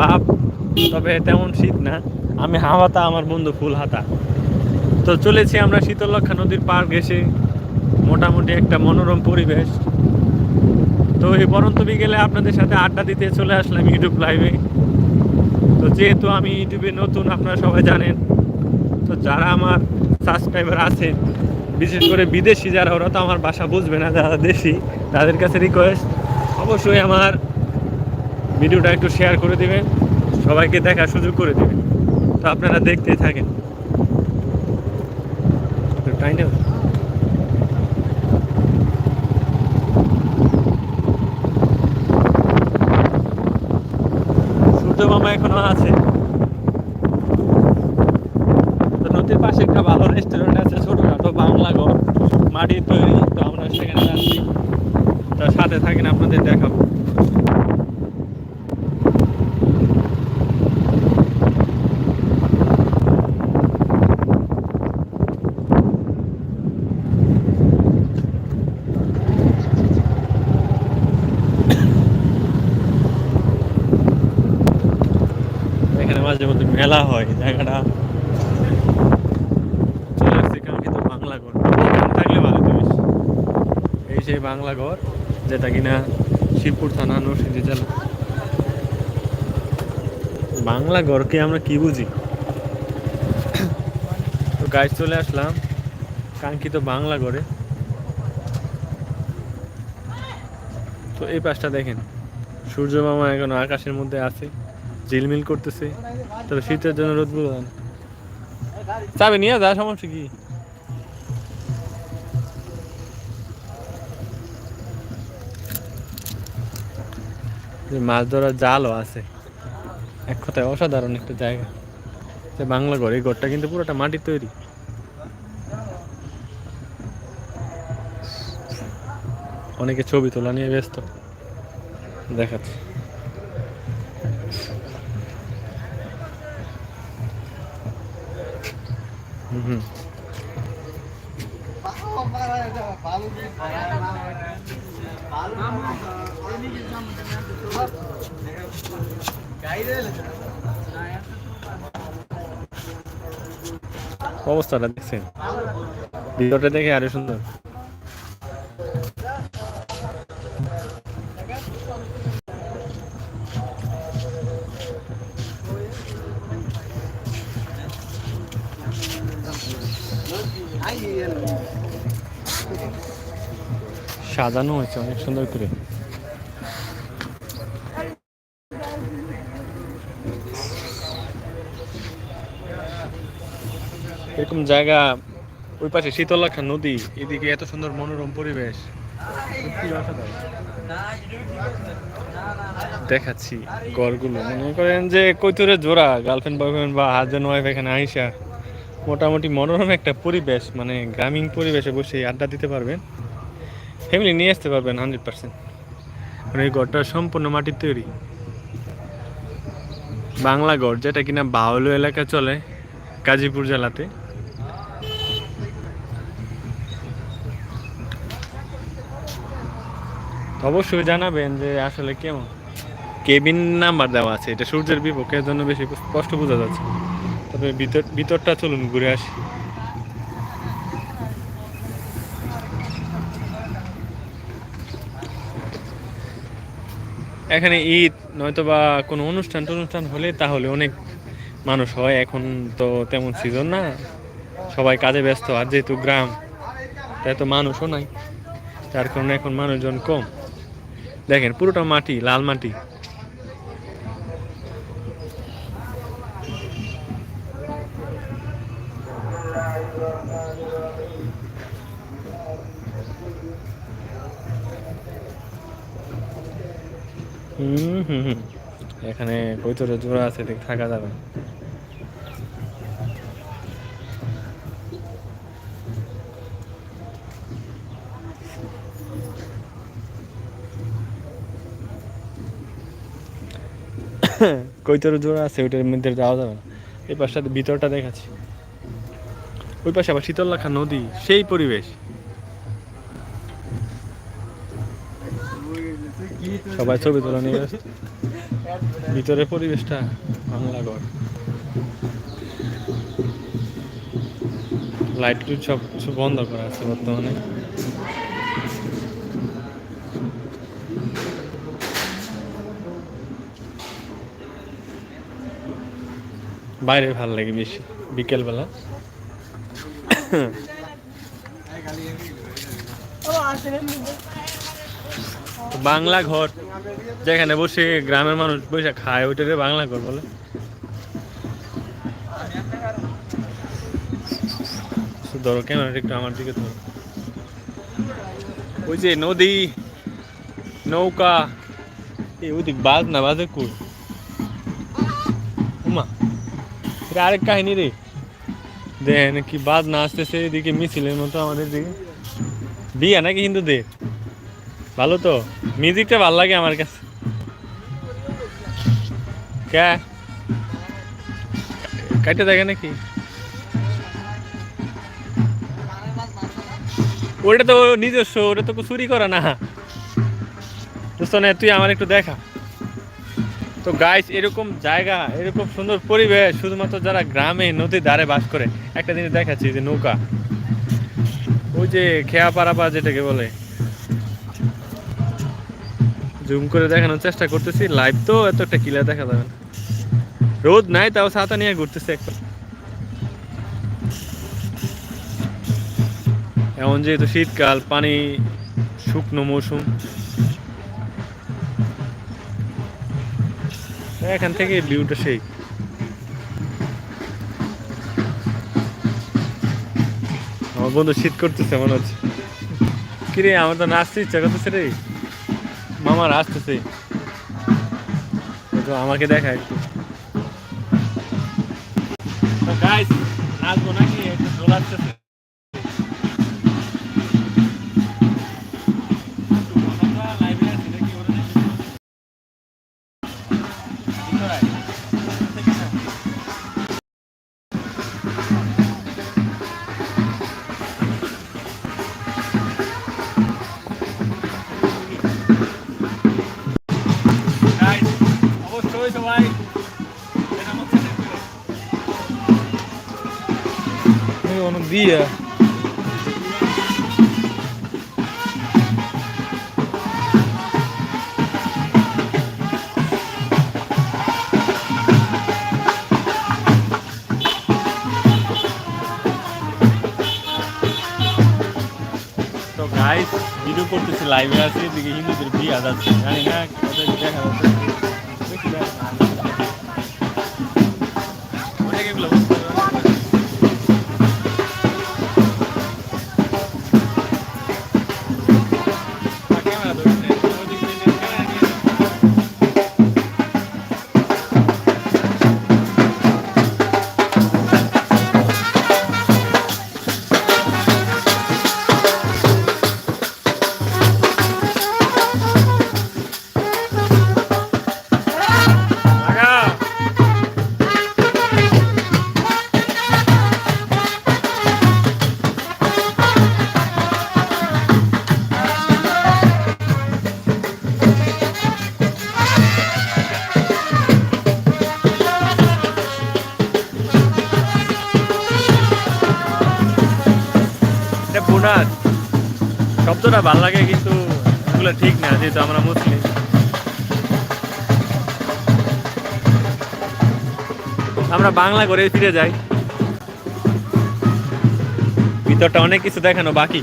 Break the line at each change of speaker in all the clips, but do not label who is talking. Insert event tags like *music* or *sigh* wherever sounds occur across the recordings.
ভাব তবে তেমন শীত না। আমি হাওয়াতা, আমার বন্ধু ফুল হাতা। তো চলেছি আমরা শীতলক্ষা নদীর পার ঘেসে মোটামুটি একটা মনোরম পরিবেশ। তো এই পরন্ত বিকেলে আপনাদের সাথে আড্ডা দিতে চলে আসলাম ইউটিউব লাইভে তো যেহেতু আমি ইউটিউবে নতুন, আপনারা সবাই জানেন। তো যারা আমার সাবস্ক্রাইবার আছেন, বিশেষ করে বিদেশি যারা, ওরা তো আমার বাসা বুঝবে না, যারা দেশি, তাদের কাছে রিকোয়েস্ট অবশ্যই আমার ভিডিওটা একটু শেয়ার করে দেবেন, সবাইকে দেখার সুযোগ করে দেবেন। তো আপনারা দেখতেই থাকেন। সূর্য মামা এখনও আছে। নদীর পাশে একটা ভালো রেস্টুরেন্ট আছে, ছোটখাটো বাংলা ঘর। মাটির তৈরি, তো আমরা সেখানে যাচ্ছি। তার সাথে থাকেন, আপনাদের দেখাবো এখানে মাঝে মধ্যে মেলা হয়, জায়গাটা। চলে আসছে কাঙ্ক্ষিত বাংলা ঘর। থাকলে ভালো জিনিস। এই সেই বাংলা ঘর, যেটা কিনা শিবপুর থানা নরসিংদী জেলা। বাংলা ঘরকে আমরা কি বুঝি? তো গাছ চলে আসলাম কাঙ্ক্ষিত বাংলা ঘরে। তো এই পাশটা দেখেন। সূর্য মামা এখন আকাশের মধ্যে আছে। ঝিলমিল করতেছে। তবে শীতের জন্য রোদগুলো চাবি নিয়ে যা সমস্যা কি? মাছ ধরার জালও আছে। এক কথায় অসাধারণ একটা জায়গা। যে বাংলা ঘর এই ঘরটা কিন্তু পুরোটা মাটির তৈরি। অনেকে ছবি তোলা নিয়ে ব্যস্ত। দেখাচ্ছি। অবস্থাটা দেখছেন ভিডিওটা দেখে আরও সুন্দর সাজানো হয়েছে, অনেক সুন্দর করে। এরকম জায়গা, ওই পাশে শীতলাখা নদী, এদিকে এত সুন্দর মনোরম পরিবেশ। দেখাচ্ছি গড়গুলো। মনে করেন যে কৈতুরে জোড়া গার্লফ্রেন্ড বয়ফ্রেন্ড বা হাজব্যান্ড ওয়াইফ এখানে আইসা, মোটামুটি মনোরম একটা পরিবেশ মানে গ্রামীণ পরিবেশে বসে আড্ডা দিতে পারবেন। ফ্যামিলি নিয়ে আসতে পারবেন হান্ড্রেড পার্সেন্ট মানে এই ঘরটা সম্পূর্ণ মাটির তৈরি। বাংলা ঘর, যেটা কিনা বাউলু এলাকায় চলে, গাজীপুর জেলাতে। অবশ্যই জানাবেন যে আসলে কেমন। কেবিন নাম্বার দেওয়া আছে, এটা সূর্যের বিপক্ষের জন্য বেশি স্পষ্ট বোঝা যাচ্ছে তবে ভিতর ভিতরটা চলুন, ঘুরে আসি। এখানে ঈদ নয়তো বা কোনো অনুষ্ঠান টনুষ্ঠান হলে তাহলে অনেক মানুষ হয়। এখন তো তেমন সিজন না। সবাই কাজে ব্যস্ত, আর যেহেতু গ্রাম, তাই তো মানুষও নাই। তার কারণে এখন মানুষজন কম। দেখেন পুরোটা মাটি, লাল মাটি। এখানে কৈতরে জোড়া আছে, দেখ, থাকা যাবে। কৈতরে জোড়া আছে, ওইটার মধ্যে যাওয়া যাবে না। এই পাশটাতে ভিতরটা দেখাচ্ছি। ওই পাশে আবার শীতললাখা নদী, সেই পরিবেশ। সবাই ছবি তোলা নিয়ে ব্যস্ত ভিতরে পরিবেশটা বাংলা ঘর লাইট টুইট সব কিছু বন্ধ করা আছে বর্তমানে। বাইরে ভালো লাগে বেশি বিকেলবেলা। *coughs* তো বাংলা ঘর। যেখানে বসে গ্রামের মানুষ বসে খায় ওইটাকে বাংলা ঘর বলে। ধরো ক্যামেরাটা একটু আমার দিকে ধরো। ওই যে নদী, নৌকা, এই ওদিক বাদ না বাদে কুল উমা, এটা আরেক কাহিনী রে। দেখেন কি বাদ না আসতেছে, এদিকে মিছিলের মতো আমাদের দিকে। বিয়া নাকি হিন্দুদের? ভালো তো? মিউজিকটা ভালো লাগে আমার কাছে। কে? কাটে দেখে নাকি? ওটা তো নিজস্ব ওটা তো চুরি করা না। দোস্ত নে, তুই আমার একটু দেখা। তো গাইস এরকম জায়গা এরকম সুন্দর পরিবেশ শুধুমাত্র যারা গ্রামে নদীর ধারে বাস করে একটা জিনিস দেখাচ্ছি যে নৌকা। ওই যে খেয়া পারাপা যেটাকে বলে। জুম করে দেখানোর চেষ্টা করতেছি। লাইভ তো এত একটা ক্লিয়ার দেখা যাবে না। রোদ নাই, তাও ছাতা নিয়ে ঘুরতেছে একটা এমন যেহেতু শীতকাল, পানি শুকনো মৌসুম। এখান থেকে ভিউটা সেই। আমার বন্ধু শীত করতেছে, মনে হচ্ছে। কিরে, আমার তো নাচতে ইচ্ছা করতেছে রে। মামার আসতেছে। তো আমাকে দেখা একটু। তো গাইস নাচবো নাকি? একটু দোলাচ্ছে অনেক দিয়ে তো গাইস ভিডিও করতেছি লাইভে আছি এদিকে হিন্দুদের বিয়ে যাচ্ছে জানি না ওদের দেখা যাচ্ছে শব্দটা ভালো লাগে, কিন্তু এগুলো ঠিক না, যেহেতু আমরা মুসলিম। আমরা বাংলা করে ফিরে যাই। ভিতরটা অনেক কিছু দেখানো বাকি।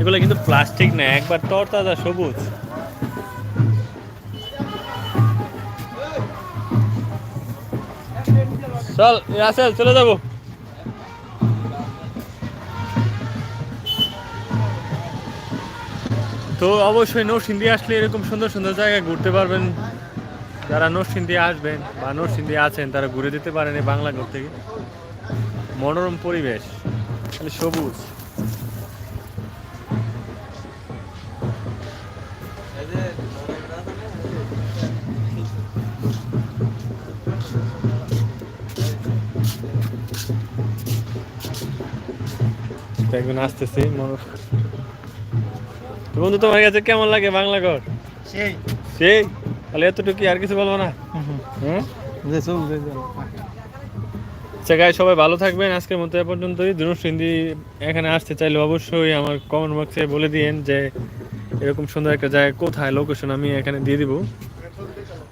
এগুলো কিন্তু প্লাস্টিক না, একবার তরতাজা সবুজ। চল, রাসেল, চলে যাব। তো অবশ্যই নরসিংদী আসলে এরকম সুন্দর সুন্দর জায়গায় ঘুরতে পারবেন। যারা নরসিংদী আসবেন বা নরসিংদী আছেন, তারা ঘুরে দিতে পারেন এই বাংলা ঘর থেকে মনোরম পরিবেশ, খালি সবুজ। একজন আসতেছে বন্ধু তোমার কাছে কেমন লাগে বাংলা ঘর?
সেই।
সেই? তাহলে এতটুকু আর কিছু বলব না? আচ্ছা গাই সবাই ভালো থাকবেন। আজকের মতো এ পর্যন্তই। ধনুষ হিন্দি এখানে আসতে চাইলে অবশ্যই আমার কমেন্ট বক্সে বলে দিয়েন যে এরকম সুন্দর একটা জায়গা কোথায় লোকেশন আমি এখানে দিয়ে দিব।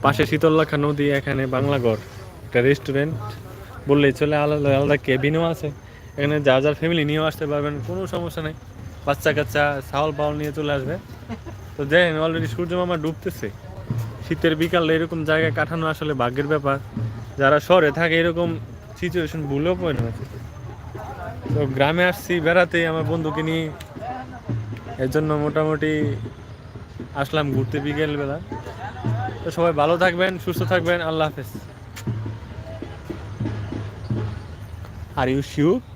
পাশে শীতললাখা নদী এখানে বাংলাগড় একটা রেস্টুরেন্ট বললেই চলে, আলাদা আলাদা কেবিনও আছে। এখানে যা যার ফ্যামিলি নিয়েও আসতে পারবেন, কোনো সমস্যা নেই। বাচ্চা কাচ্চা ছাওয়াল পাওয়াল নিয়ে চলে আসবে। তো দেখেন অলরেডি সূর্য মামা ডুবতেছে। শীতের বিকাল এরকম জায়গায় কাটানো আসলে ভাগ্যের ব্যাপার। যারা শহরে থাকে, এরকম সিচুয়েশন ভুলেও পড়ে না। তো গ্রামে আসছি, বেড়াতে আমার বন্ধুকে নিয়ে। এর জন্য মোটামুটি আসলাম ঘুরতে বিকেলবেলা। তো সবাই ভালো থাকবেন, সুস্থ থাকবেন, আল্লাহ হাফেজ। Are you sure